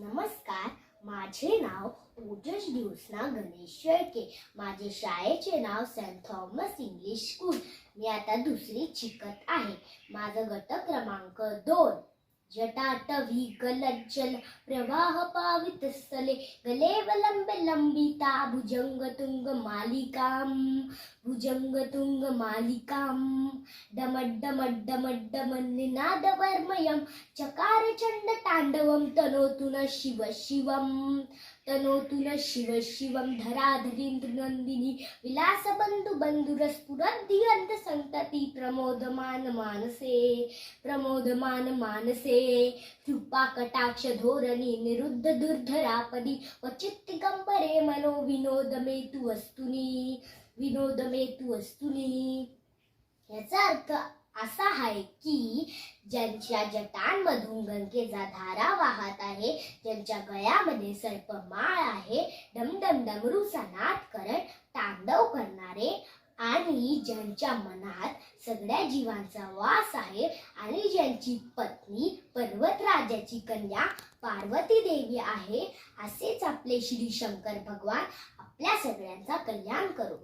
नमस्कार माझे नाव ओजस दिवसना गणेश शेळके. माझे शाळेचे नाव सेंट थॉमस इंग्लिश स्कूल. मी आता दुसरी शिकत आहे. माझा गट क्रमांक दोन. जटाटवी गलज्जल प्रवाह पावित स्थले गलेवलंबे लंबिता भुजंग तुंग मालिकाम भुजंग तुंग मालिकाम डमड्डमड्डमड्डमन्निनादवर्मयं चकार चंड तांडवं तनोतु न शिव शिवं तनोतु न शिव शिवं धराधरीन्द्र नंदिनी विलास बंधु बंधुरस्फुरद्दिगंत संतती प्रमोदमान मानसे प्रमोदमान मानसे कृपा कटाक्ष धोरणी निरुद्ध दुर्धरापदी वचित्तिगंबरे मनो विनोद मे तू वस्तुनी विनोद मे तू वस्तुनी. याचा अर्थ असा आहे की ज्यांच्या जटांमधून गंगेचा धारा वाहत आहे ज्यांच्या गळ्यामध्ये सर्पमाळ आहे डमडम डमरूचा नाद करत तांडव करणारे स्त्री ज्यांच्या मनात सगळ्या जीवांचा वास आहे आणि ज्यांची पत्नी पर्वतराजाची कन्या पार्वती देवी आहे असेच आपले श्री शंकर भगवान आपल्या सगळ्यांचा कल्याण करू.